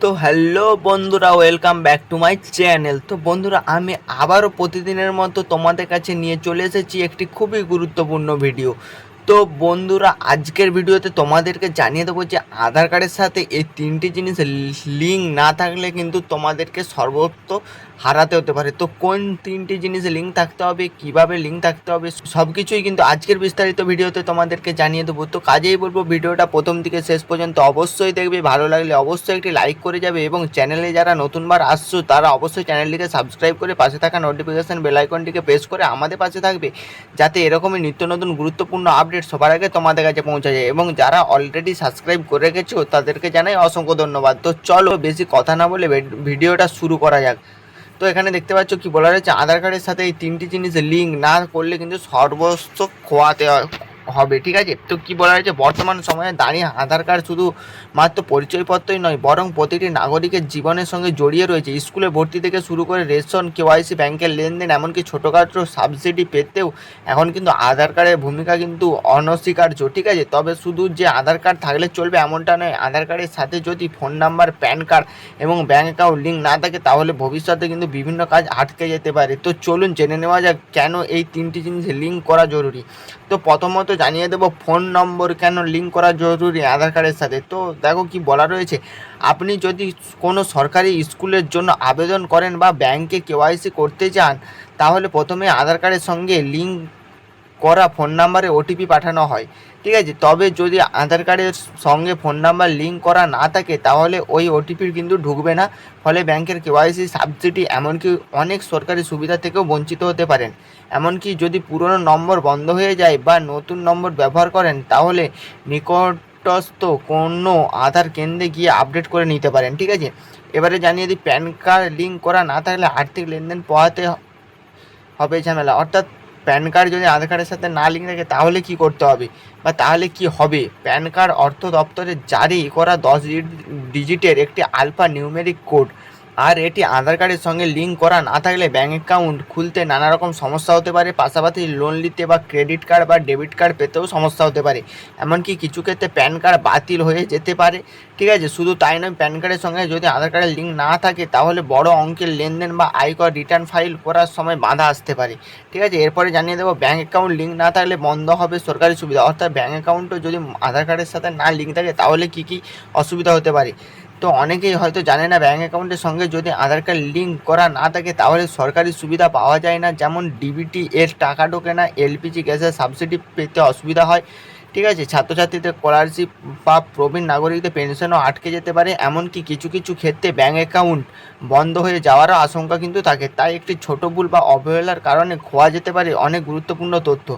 তো হ্যালো বন্ধুরা welcome back to my channel তো বন্ধুরা, আমি আবারও প্রতিদিনের মতো তোমাদের কাছে নিয়ে চলে এসেছি একটি খুবই গুরুত্বপূর্ণ ভিডিও তো বন্ধুরা, আজকের ভিডিওতে তোমাদেরকে জানিয়ে দেবো যে আধার কার্ডের সাথে এই তিনটি জিনিস লিঙ্ক না থাকলে কিন্তু তোমাদেরকে সর্বত্র হারাতে হতে পারে। তো কোন তিনটি জিনিস লিঙ্ক থাকতে হবে, কীভাবে লিঙ্ক থাকতে হবে সব কিছুই কিন্তু আজকের বিস্তারিত ভিডিওতে তোমাদেরকে জানিয়ে দেবো। তো কাজেই বলব, ভিডিওটা প্রথম থেকে শেষ পর্যন্ত অবশ্যই দেখবে। ভালো লাগলে অবশ্যই একটি লাইক করে যাবে এবং চ্যানেলে যারা নতুনবার আসছো, তারা অবশ্যই চ্যানেলটিকে সাবস্ক্রাইব করে পাশে থাকা নোটিফিকেশান বেল আইকনটিকে প্রেস করে আমাদের পাশে থাকবে। যাতে এরকমই নিত্য নতুন গুরুত্বপূর্ণ আপডেট সবার আগে তোমাদের কাছে পৌঁছে যায়। এবং যারা অলরেডি সাবস্ক্রাইব করে রেখেছো, তাদেরকে জানাই অসংখ্য ধন্যবাদ। তো চলো বেশি কথা না বলে ভিডিওটা শুরু করা যাক। তো এখানে দেখতে পাচ্ছ কি বলা রয়েছে, আধার কার্ডের সাথে এই তিনটি জিনিস লিঙ্ক না করলে কিন্তু সর্বস্ব খোয়াতে হবে, ঠিক আছে? তো কি বলা হয়েছে? বর্তমান সময়ে দাঁড়িয়ে আধার কার্ড শুধু মাত্র পরিচয়পত্রই নয়, বরং প্রতিটি নাগরিকের জীবনের সঙ্গে জড়িয়ে রয়েছে। স্কুলে ভর্তি থেকে শুরু করে রেশন, কেওয়াইসি, ব্যাংকের লেনদেন, এমনকি ছোটোখাটো সাবসিডি পেতেও এখন কিন্তু আধার কার্ডের ভূমিকা কিন্তু অনস্বীকার্য, ঠিক আছে? তবে শুধু যে আধার কার্ড থাকলে চলবে এমনটা নয়, আধার কার্ডের সাথে যদি ফোন নাম্বার, প্যান কার্ড এবং ব্যাঙ্ক অ্যাকাউন্ট লিঙ্ক না থাকে, তাহলে ভবিষ্যতে কিন্তু বিভিন্ন কাজ আটকে যেতে পারে। তো চলুন জেনে নেওয়া যাক কেন এই তিনটি জিনিস লিঙ্ক করা জরুরি। তো প্রথমত জানিয়ে দেবো, ফোন নম্বর কেন লিঙ্ক করা জরুরি, আধার কার্ডের সাথে? তো দেখো কি বলা রয়েছে, আপনি যদি কোনো সরকারি স্কুলের জন্য আবেদন করেন বা ব্যাংকে কেওয়াইসি করতে চান, তাহলে প্রথমে আধার কার্ডের সঙ্গে লিঙ্ক করা ফোন নাম্বারে ওটিপি পাঠানো হয়। ঠিক আছে? তবে যদি আধার কার্ডের সঙ্গে ফোন নাম্বার লিঙ্ক করা না থাকে, তাহলে ওই ওটিপির কিন্তু ঢুকবে না। ফলে ব্যাংকের কেওয়াইসি সাবসিডি এমনকি অনেক সরকারি সুবিধা থেকেও বঞ্চিত হতে পারেন। এমনকি যদি পুরনো নম্বর বন্ধ হয়ে যায় বা নতুন নম্বর ব্যবহার করেন, তাহলে নিকটস্থ কোনো আধার কেন্দ্রে গিয়ে আপডেট করে নিতে পারেন। ঠিক আছে? এবারে জানিয়ে দিই প্যান কার্ড লিঙ্ক করা না থাকলে আর্থিক লেনদেন পোহাতে হবে ঝামেলা। অর্থাৎ প্যান কার্ড যদি আধার কার্ডের সাথে না লিঙ্ক থাকে, তাহলে কি করতে হবে? বা তাহলে কি হবে? প্যান কার্ড অর্থ দপ্তরে জারি করা দশ ডিজিটের একটি আলফা নিউমেরিক কোড। আর এটি আধার কার্ডের সঙ্গে লিঙ্ক করা না থাকলে ব্যাঙ্ক অ্যাকাউন্ট খুলতে নানা রকম সমস্যা হতে পারে। পাশাপাশি লোন নিতে বা ক্রেডিট কার্ড বা ডেবিট কার্ড পেতেও সমস্যা হতে পারে। এমনকি কিছু ক্ষেত্রে প্যান কার্ড বাতিল হয়ে যেতে পারে। ঠিক আছে, শুধু তাই নয় প্যান কার্ডের সঙ্গে যদি আধার কার্ডের লিঙ্ক না থাকে, তাহলে বড় অঙ্কের লেনদেন বা আয়কর রিটার্ন ফাইল করার সময় বাধা আসতে পারে। ঠিক আছে, এরপরে জানিয়ে দেবো ব্যাঙ্ক অ্যাকাউন্ট লিঙ্ক না থাকলে বন্ধ হবে সরকারি সুবিধা। অর্থাৎ ব্যাঙ্ক অ্যাকাউন্টও যদি আধার কার্ডের সাথে না লিঙ্ক থাকে, তাহলে কী কী অসুবিধা হতে পারে? তো অনেকেই হয়তো জানে না ব্যাঙ্ক অ্যাকাউন্টের সঙ্গে যদি আধার কার্ড লিঙ্ক করা না থাকে, তাহলে সরকারি সুবিধা পাওয়া যায় না। যেমন ডিবিটি এর টাকা ঢোকে না এলপিজি গ্যাসের সাবসিডি পেতে অসুবিধা হয়। ঠিক আছে, ছাত্রছাত্রীদের স্কলারশিপ বা প্রবীণ নাগরিকদের পেনশনও আটকে যেতে পারে। এমনকি কিছু কিছু ক্ষেত্রে ব্যাঙ্ক অ্যাকাউন্ট বন্ধ হয়ে যাওয়ারও আশঙ্কা কিন্তু থাকে। তাই একটি ছোট ভুল বা অবহেলার কারণে খোয়া যেতে পারে অনেক গুরুত্বপূর্ণ তথ্য।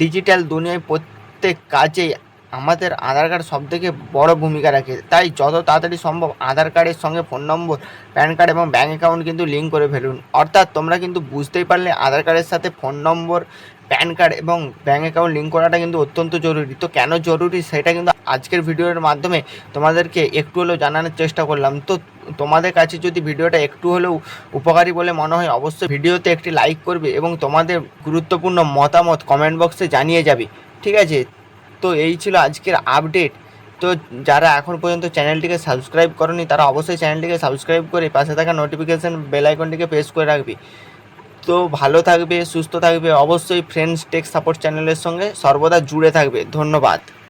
ডিজিটাল দুনিয়ায় প্রত্যেক কাজেই আমাদের আধার কার্ড সবথেকে বড় ভূমিকা রাখে। তাই যত তাড়াতাড়ি সম্ভব আধার কার্ডের সঙ্গে ফোন নম্বর, প্যান কার্ড এবং ব্যাঙ্ক অ্যাকাউন্ট কিন্তু লিঙ্ক করে ফেলুন। অর্থাৎ তোমরা কিন্তু বুঝতেই পারলে আধার কার্ডের সাথে ফোন নম্বর, প্যান কার্ড এবং ব্যাঙ্ক অ্যাকাউন্ট লিঙ্ক করাটা কিন্তু অত্যন্ত জরুরি। তো কেন জরুরি সেটা কিন্তু আজকের ভিডিওর মাধ্যমে তোমাদেরকে একটু হলেও জানানোর চেষ্টা করলাম। তো তোমাদের কাছে যদি ভিডিওটা একটু হলেও উপকারী বলে মনে হয়, অবশ্যই ভিডিওতে একটি লাইক করবে এবং তোমাদের গুরুত্বপূর্ণ মতামত কমেন্ট বক্সে জানিয়ে যাবে। ঠিক আছে? তো এই ছিল আজকের আপডেট তো যারা এখন পর্যন্ত চ্যানেলটিকে সাবস্ক্রাইব করনি, তারা অবশ্যই চ্যানেলটিকে সাবস্ক্রাইব করে পাশে থাকা নোটিফিকেশান বেল আইকনটিকে প্রেস করে রাখবি। তো ভালো থাকবে, সুস্থ থাকবে, অবশ্যই ফ্রেন্ডস টেক সাপোর্ট চ্যানেলের সঙ্গে সর্বদা জুড়ে থাকবে। ধন্যবাদ।